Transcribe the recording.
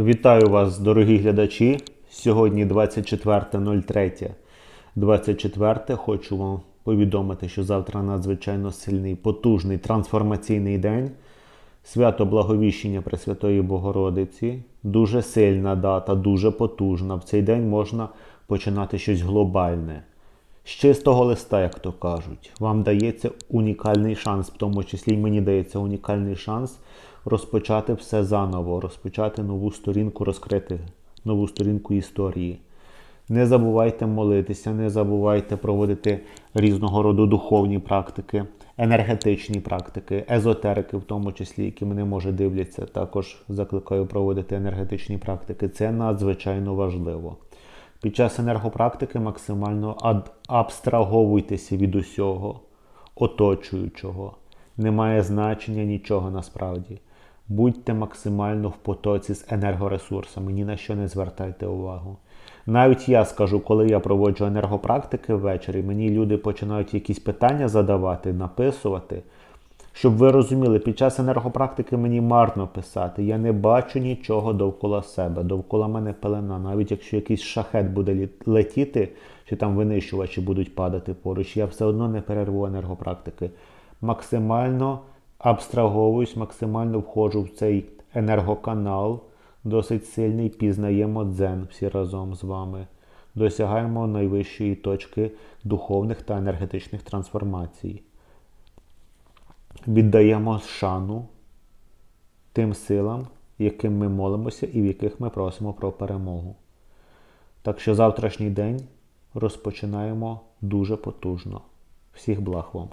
Вітаю вас, дорогі глядачі. Сьогодні 24.03. 24. Хочу вам повідомити, що завтра надзвичайно сильний, потужний трансформаційний день. Свято Благовіщення Пресвятої Богородиці. Дуже сильна дата, дуже потужна. В цей день можна починати щось глобальне. З чистого листа, як то кажуть, вам дається унікальний шанс, в тому числі й мені дається унікальний шанс розпочати все заново, розпочати нову сторінку, розкрити нову сторінку історії. Не забувайте молитися, не забувайте проводити різного роду духовні практики, енергетичні практики, езотерики, в тому числі, які мене може дивляться. Також закликаю проводити енергетичні практики. Це надзвичайно важливо. Під час енергопрактики максимально абстраговуйтеся від усього оточуючого. Немає значення нічого насправді. Будьте максимально в потоці з енергоресурсами, ні на що не звертайте увагу. Навіть я скажу, коли я проводжу енергопрактики ввечері, мені люди починають якісь питання задавати, написувати. Щоб ви розуміли, під час енергопрактики мені марно писати. Я не бачу нічого довкола себе. Довкола мене пелена. Навіть якщо якийсь шахет буде летіти, чи там винищувачі будуть падати поруч, я все одно не перерву енергопрактики. Максимально абстраговуюсь, максимально входжу в цей енергоканал, досить сильний, пізнаємо дзен всі разом з вами. Досягаємо найвищої точки духовних та енергетичних трансформацій віддаємо шану тим силам, яким ми молимося і в яких ми просимо про перемогу. Так що завтрашній день розпочинаємо дуже потужно. Всіх благ вам!